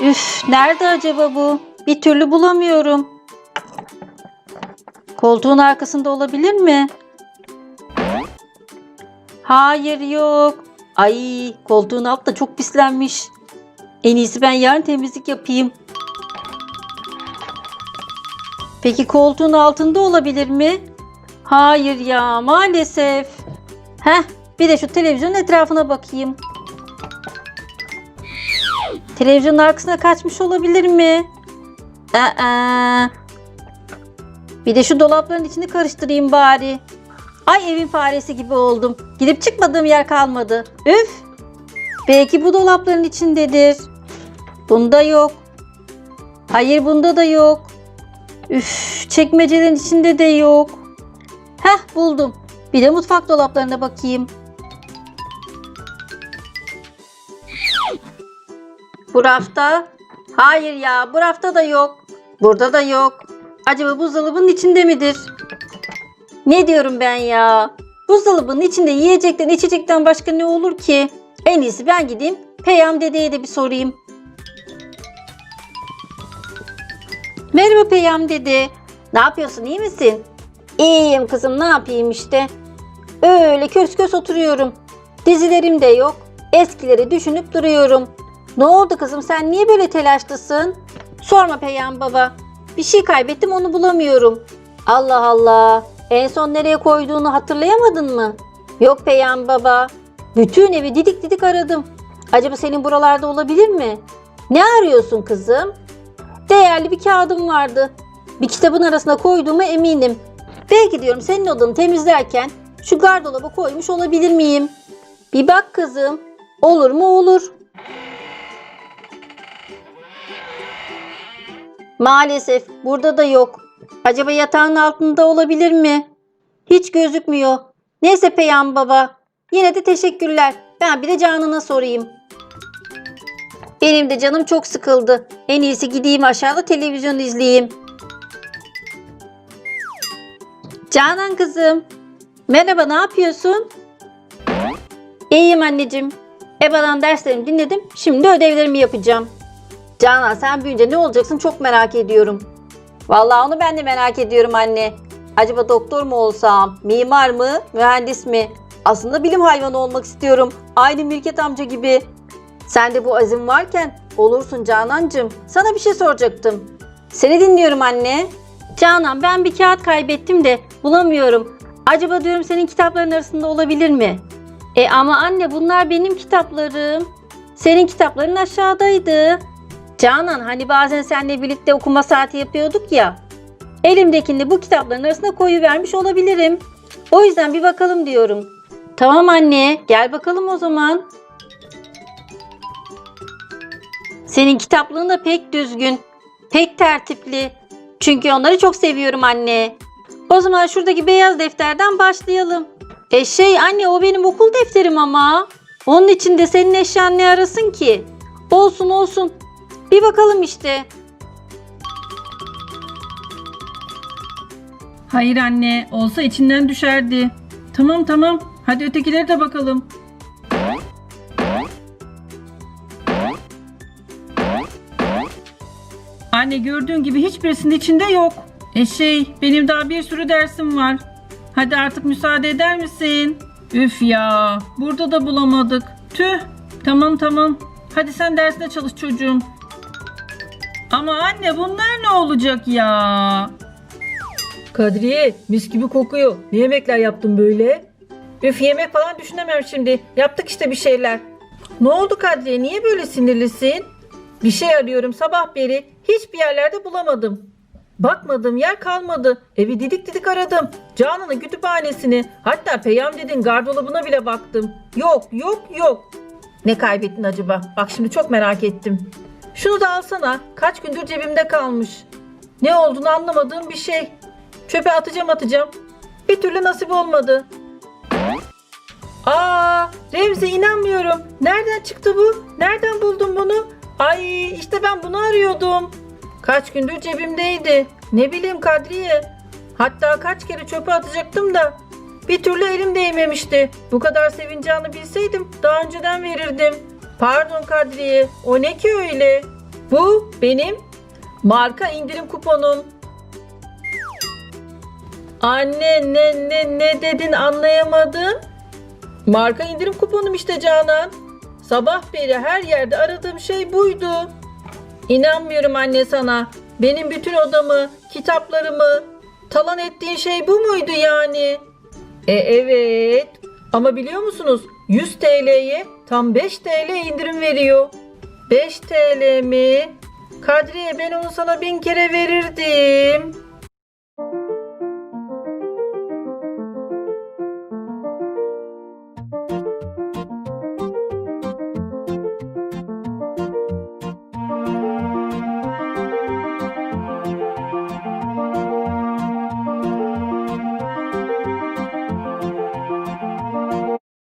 Üf, nerede acaba bu? Bir türlü bulamıyorum. Koltuğun arkasında olabilir mi? Hayır yok. Ay koltuğun altı da çok pislenmiş. En iyisi ben yarın temizlik yapayım. Peki koltuğun altında olabilir mi? Hayır ya maalesef. Heh bir de şu televizyonun etrafına bakayım. Televizyonun arkasına kaçmış olabilir mi? Aa. Bir de şu dolapların içini karıştırayım bari. Ay evin faresi gibi oldum. Gidip çıkmadığım yer kalmadı. Üf. Belki bu dolapların içindedir. Bunda yok. Hayır bunda da yok. Üf, çekmecelerin içinde de yok. Heh buldum. Bir de mutfak dolaplarına bakayım. Bu rafta? Hayır ya bu rafta da yok. Burada da yok. Acaba buzdolabının içinde midir? Ne diyorum ben ya? Buzdolabının içinde yiyecekten içecekten başka ne olur ki? En iyisi ben gideyim Peyam dedeye de bir sorayım. Merhaba Peyam dede. Ne yapıyorsun iyi misin? İyiyim kızım ne yapayım işte. Öyle kös kös oturuyorum. Dizilerim de yok. Eskileri düşünüp duruyorum. Ne oldu kızım sen niye böyle telaşlısın? Sorma Peyam baba. Bir şey kaybettim onu bulamıyorum. Allah Allah. En son nereye koyduğunu hatırlayamadın mı? Yok Peyam baba. Bütün evi didik didik aradım. Acaba senin buralarda olabilir mi? Ne arıyorsun kızım? Değerli bir kağıdım vardı. Bir kitabın arasına koyduğuma eminim. Belki diyorum senin odanı temizlerken şu gardolaba koymuş olabilir miyim? Bir bak kızım. Olur mu olur. Maalesef burada da yok. Acaba yatağın altında olabilir mi? Hiç gözükmüyor. Neyse Peyam baba. Yine de teşekkürler. Ben bir de Canan'a sorayım. Benim de canım çok sıkıldı. En iyisi gideyim aşağıda televizyon izleyeyim. Canan kızım. Merhaba ne yapıyorsun? İyiyim anneciğim. EBA'dan derslerimi dinledim. Şimdi ödevlerimi yapacağım. Canan sen büyüyünce ne olacaksın çok merak ediyorum. Vallahi onu ben de merak ediyorum anne. Acaba doktor mu olsam, mimar mı, mühendis mi? Aslında bilim hayvanı olmak istiyorum. Aynı Mirket amca gibi. Sen de bu azim varken olursun Canancığım. Sana bir şey soracaktım. Seni dinliyorum anne. Canan ben bir kağıt kaybettim de bulamıyorum. Acaba diyorum senin kitapların arasında olabilir mi? E ama anne bunlar benim kitaplarım. Senin kitapların aşağıdaydı. Canan hani bazen seninle birlikte okuma saati yapıyorduk ya. Elimdekini bu kitapların arasına koyu vermiş olabilirim. O yüzden bir bakalım diyorum. Tamam anne, gel bakalım o zaman. Senin kitaplığın da pek düzgün, pek tertipli. Çünkü onları çok seviyorum anne. O zaman şuradaki beyaz defterden başlayalım. E şey anne o benim okul defterim ama. Onun içinde senin eşyan ne arasın ki? Olsun olsun. Bir bakalım işte. Hayır anne, olsa içinden düşerdi. Tamam tamam, hadi ötekileri de bakalım. Anne gördüğün gibi hiçbirisinin içinde yok. E şey, benim daha bir sürü dersim var. Hadi artık müsaade eder misin? Üf ya, burada da bulamadık. Tüh, tamam tamam. Hadi sen dersine çalış çocuğum. Ama anne bunlar ne olacak ya? Kadriye mis gibi kokuyor. Ne yemekler yaptın böyle? Üf yemek falan düşünemem şimdi. Yaptık işte bir şeyler. Ne oldu Kadriye? Niye böyle sinirlisin? Bir şey arıyorum sabah beri. Hiçbir yerlerde bulamadım. Bakmadığım yer kalmadı. Evi didik didik aradım. Canan'ın kütüphanesini hatta Peyam dedin gardırobuna bile baktım. Yok yok yok. Ne kaybettin acaba? Bak şimdi çok merak ettim. Şunu da alsana. Kaç gündür cebimde kalmış. Ne olduğunu anlamadığım bir şey. Çöpe atacağım atacağım. Bir türlü nasip olmadı. Aa, Remzi inanmıyorum. Nereden çıktı bu? Nereden buldun bunu? Ay işte ben bunu arıyordum. Kaç gündür cebimdeydi. Ne bileyim Kadriye. Hatta kaç kere çöpe atacaktım da bir türlü elim değmemişti. Bu kadar sevineceğini bilseydim daha önceden verirdim. Pardon Kadriye. O ne ki öyle? Bu benim marka indirim kuponum. Anne ne ne ne dedin anlayamadım. Marka indirim kuponum işte Canan. Sabah beri her yerde aradığım şey buydu. İnanmıyorum anne sana. Benim bütün odamı, kitaplarımı talan ettiğin şey bu muydu yani? E evet. Ama biliyor musunuz 100 TL'ye tam 5 TL indirim veriyor. 5 TL mi? Kadriye ben onu sana bin kere verirdim.